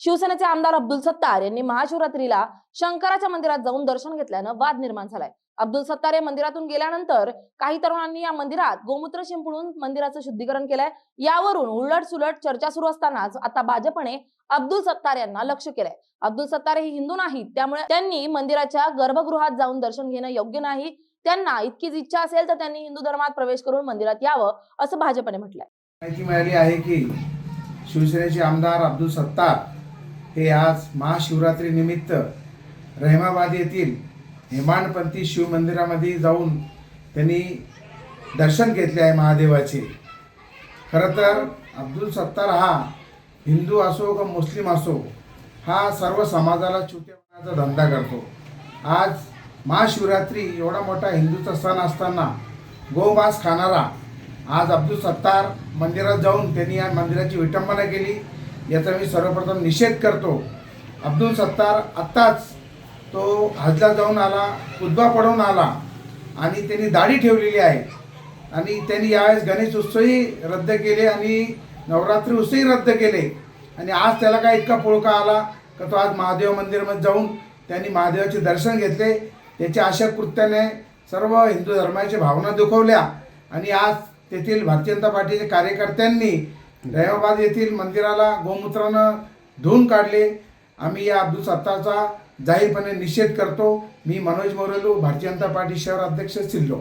शिवसेनेचे आमदार अब्दुल सत्तार यांनी महाशिवरात्रीला शंकराच्या मंदिरात जाऊन दर्शन घेतल्यानं वाद निर्माण झालाय. अब्दुल सत्तार हे मंदिरातून गेल्यानंतर काही तरुणांनी या मंदिरात गोमूत्र शिंपडून मंदिराचं शुद्धीकरण केलंय. यावरून उलट सुलट चर्चा सुरू असतानाच आता भाजपने अब्दुल सत्तार यांना लक्ष केलंय. अब्दुल सत्तार हे हिंदू नाहीत त्यामुळे त्यांनी मंदिराच्या गर्भगृहात जाऊन दर्शन घेणं योग्य नाही. त्यांना इतकीच इच्छा असेल तर त्यांनी हिंदू धर्मात प्रवेश करून मंदिरात यावं असं भाजपने म्हटलंय. माहिती मिळाली आहे की शिवसेनेचे आमदार अब्दुल सत्तार हे आज महाशिवरात्रीनिमित्त रहमाबाद येथील हेमानपंथी शिव मंदिरामध्ये जाऊन त्यांनी दर्शन घेतले आहे महादेवाचे. खरं तर अब्दुल सत्तार हा हिंदू असो का मुस्लिम असो हा सर्व समाजाला चुत्याचा धंदा करतो. आज महाशिवरात्री एवढा मोठा हिंदूचा सण असताना गोमांस खाणारा आज अब्दुल सत्तार मंदिरात जाऊन त्यांनी या मंदिराची विटंबना केली. याचा मी सर्वप्रथम निषेध करतो. अब्दुल सत्तार आत्ताच तो हजला जाऊन आला उद्भा पडून आला आणि त्यांनी दाढी ठेवलेली आहे. आणि त्यांनी यावेळेस गणेश उत्सवही रद्द केले आणि नवरात्री उत्सवही रद्द केले. आणि आज त्याला काय इतका पोळका आला का तो आज महादेव मंदिरमध्ये जाऊन त्यांनी महादेवाचे दर्शन घेतले. त्याच्या अशा कृत्याने सर्व हिंदू धर्माच्या भावना दुखवल्या. आणि आज तेथील भारतीय जनता पार्टीच्या कार्यकर्त्यांनी दयाबाद येथील मंदिराला गोमूत्रानं धुवून काढले. आम्ही या अब्दुल सत्ताचा जाहीरपणे निषेध करतो. मी मनोज मोरेलू भारतीय जनता पार्टी शहर अध्यक्ष सिल्लो